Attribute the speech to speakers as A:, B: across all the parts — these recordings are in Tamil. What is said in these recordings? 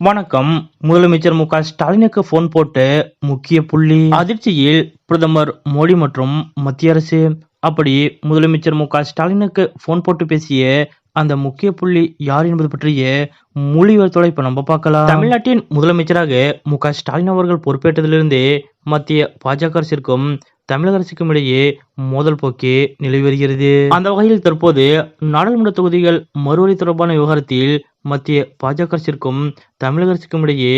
A: வணக்கம். முதலமைச்சர் மு க ஸ்டாலினுக்கு போன் போட்டு முக்கிய புள்ளி. அதிர்ச்சியில் பிரதமர் மோடி மற்றும் மத்திய அரசு. அப்படி முதலமைச்சர் மு க ஸ்டாலினுக்கு போன் போட்டு பேசிய அந்த முக்கிய புள்ளி யார் என்பது பற்றிய மொழிவர்த்தோட இப்ப நம்ம பார்க்கலாம். தமிழ்நாட்டின் முதலமைச்சராக மு க ஸ்டாலின் அவர்கள் பொறுப்பேற்றதிலிருந்தே மத்திய பாஜக அரசிற்கும் தமிழக அரசுக்கும் இடையே மோதல் போக்கே நிலவி வருகிறது. அந்த வகையில் தற்போது நாடாளுமன்ற தொகுதிகள் மறுவரை தொடர்பான விவகாரத்தில் மத்திய பாஜக அரசிற்கும் தமிழக அரசுக்கும் இடையே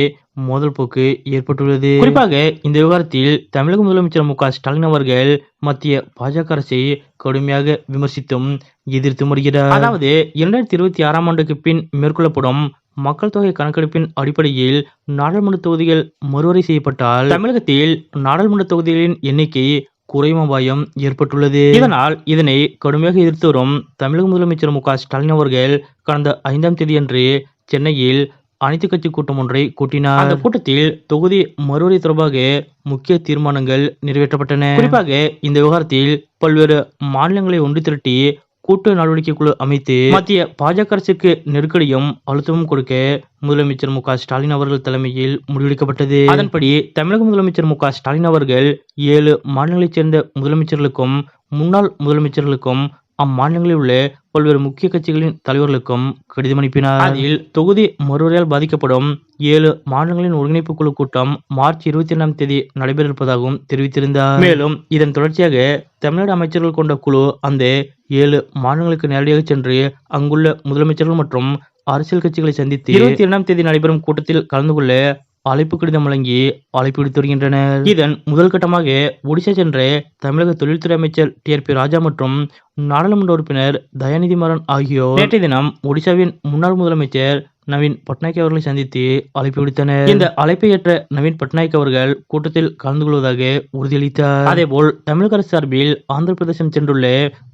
A: மோதல் போக்கு ஏற்பட்டுள்ளது. குறிப்பாக இந்த விவகாரத்தில் தமிழக முதலமைச்சர் மு ஸ்டாலின் அவர்கள் மத்திய பாஜக அரசை கடுமையாக விமர்சித்தும் எதிர்த்து வருகிறார் அதாவது இரண்டாயிரத்தி இருபத்தி ஆறாம் ஆண்டுக்கு பின் மேற்கொள்ளப்படும் மக்கள் தொகை கணக்கெடுப்பின் அடிப்படையில் நாடாளுமன்ற தொகுதிகள் மறுவரை செய்யப்பட்டால் தமிழகத்தில் நாடாளுமன்ற தொகுதிகளின் எண்ணிக்கை குறையும் அபாயம் ஏற்பட்டுள்ளது. இதனால் இதனை கடுமையாக எதிர்த்து வரும் தமிழக முதலமைச்சர் மு க ஸ்டாலின் அவர்கள் கடந்த ஐந்தாம் தேதியன்று சென்னையில் அனைத்து கட்சி கூட்டம் ஒன்றை கூட்டினார். அந்த கூட்டத்தில் தொகுதி மறுவரை தொடர்பாக முக்கிய தீர்மானங்கள் நிறைவேற்றப்பட்டன. குறிப்பாக இந்த விவகாரத்தில் பல்வேறு மாநிலங்களை ஒன்று திரட்டி கூட்டு நடவடிக்கை குழு அமைத்து மத்திய பாஜக அரசுக்கு நெருக்கடியும் அழுத்தமும் கொடுக்க முதலமைச்சர் மு ஸ்டாலின் அவர்கள் தலைமையில் முடிவெடுக்கப்பட்டது. அதன்படி தமிழக முதலமைச்சர் மு ஸ்டாலின் அவர்கள் ஏழு மாநிலங்களைச் சேர்ந்த முதலமைச்சர்களுக்கும் முன்னாள் முதலமைச்சர்களுக்கும் அம்மாநிலங்களில் உள்ள பல்வேறு முக்கிய கட்சிகளின் தலைவர்களுக்கும் கடிதம் அனுப்பினார். அதில் தொகுதி மறுவரையால் பாதிக்கப்படும் ஏழு மாநிலங்களின் ஒருங்கிணைப்பு குழு கூட்டம் மார்ச் இருபத்தி இரண்டாம் தேதி நடைபெற இருப்பதாகவும் தெரிவித்திருந்தார். மேலும் இதன் தொடர்ச்சியாக தமிழ்நாடு அமைச்சர்கள் கொண்ட குழு அந்த ஏழு மாநிலங்களுக்கு நேரடியாக சென்று அங்குள்ள முதலமைச்சர்கள் மற்றும் அரசியல் கட்சிகளை சந்தித்து இருபத்தி இரண்டாம் தேதி நடைபெறும் கூட்டத்தில் கலந்து கொள்ள அழைப்பு கடிதம் வழங்கி அழைப்பு விடுத்து வருகின்றனர். இதன் முதல் கட்டமாக ஒடிசா சென்ற தமிழக தொழில்துறை அமைச்சர் டி ஆர் பி ராஜா மற்றும் நாடாளுமன்ற உறுப்பினர் தயாநிதி மாறன் ஆகியோர் நேற்றைய தினம் ஒடிசாவின் முன்னாள் முதலமைச்சர் நவீன் பட்நாயக் அவர்களை சந்தித்து அழைப்பு விடுத்தனர். இந்த அழைப்பை ஏற்ற நவீன் பட்நாயக் அவர்கள் கூட்டத்தில் கலந்து கொள்வதாக உறுதியளித்தார். அதேபோல் தமிழக அரசு சார்பில் ஆந்திர பிரதேசம் சென்றுள்ள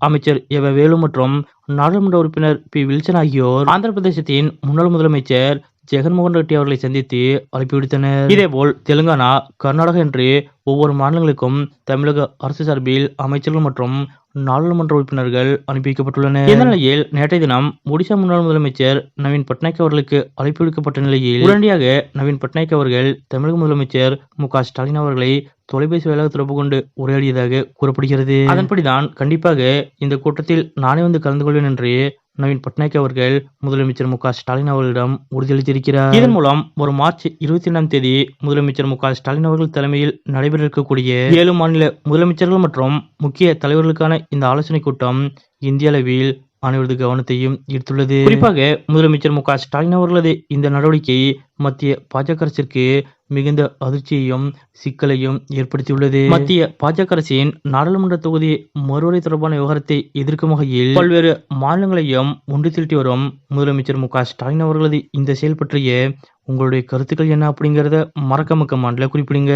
A: அமைச்சர் எவ வேலு மற்றும் நாடாளுமன்ற உறுப்பினர் பி வில்சன் ஆகியோர் ஆந்திர பிரதேசத்தின் முன்னாள் முதலமைச்சர் ஜெகன்மோகன் ரெட்டி அவர்களை சந்தித்து அழைப்பு விடுத்தனர் இதேபோல் தெலுங்கானா கர்நாடகா என்று ஒவ்வொரு மாநிலங்களுக்கும் தமிழக அரசு சார்பில் அமைச்சர்கள் மற்றும் நாடாளுமன்ற உறுப்பினர்கள் அனுப்பி வைக்கப்பட்டுள்ளனர் இந்த நிலையில் நேற்றைய தினம் ஒடிசா முன்னாள் முதலமைச்சர் நவீன் பட்நாயக் அவர்களுக்கு அழைப்பு விடுக்கப்பட்ட நிலையில் உடனடியாக நவீன் பட்நாயக் அவர்கள் தமிழக முதலமைச்சர் மு க ஸ்டாலின் அவர்களை தொலைபேசி வாயிலாக தொடர்பு கொண்டு உரையாடியதாக கூறப்படுகிறது. அதன்படிதான் கண்டிப்பாக இந்த கூட்டத்தில் நானே வந்து கலந்து கொள்வேன் என்று நவீன் பட்நாயக் அவர்கள் முதலமைச்சர் மு க ஸ்டாலின் அவர்களிடம் உறுதியளித்திருக்கிறார் இதன் மூலம் ஒரு மார்ச் இருபத்தி இரண்டாம் தேதி முதலமைச்சர் மு க ஸ்டாலின் அவர்கள் தலைமையில் நடைபெற இருக்கக்கூடிய ஏழு மாநில முதலமைச்சர்கள் மற்றும் முக்கிய தலைவர்களுக்கான இந்த ஆலோசனை கூட்டம் இந்திய அளவில் அனைவரது கவனத்தையும் ஈர்த்துள்ளது. குறிப்பாக முதலமைச்சர் மு க ஸ்டாலின் அவர்களது இந்த நடவடிக்கை மத்திய பாஜக அரசிற்கு மிகுந்த அதிர்ச்சியையும் சிக்கலையும் ஏற்படுத்தியுள்ளது. மத்திய பாஜக அரசின் நாடாளுமன்ற தொகுதி மறுவரை தொடர்பான விவகாரத்தை எதிர்க்கும் வகையில் பல்வேறு மாநிலங்களையும் ஒன்று திரட்டி வரும் முதலமைச்சர் மு க ஸ்டாலின் அவர்களது இந்த செயல் பற்றிய உங்களுடைய கருத்துக்கள் என்ன அப்படிங்கிறத மறக்க மக்க கமாண்ட்ல குறிப்பிடுங்க.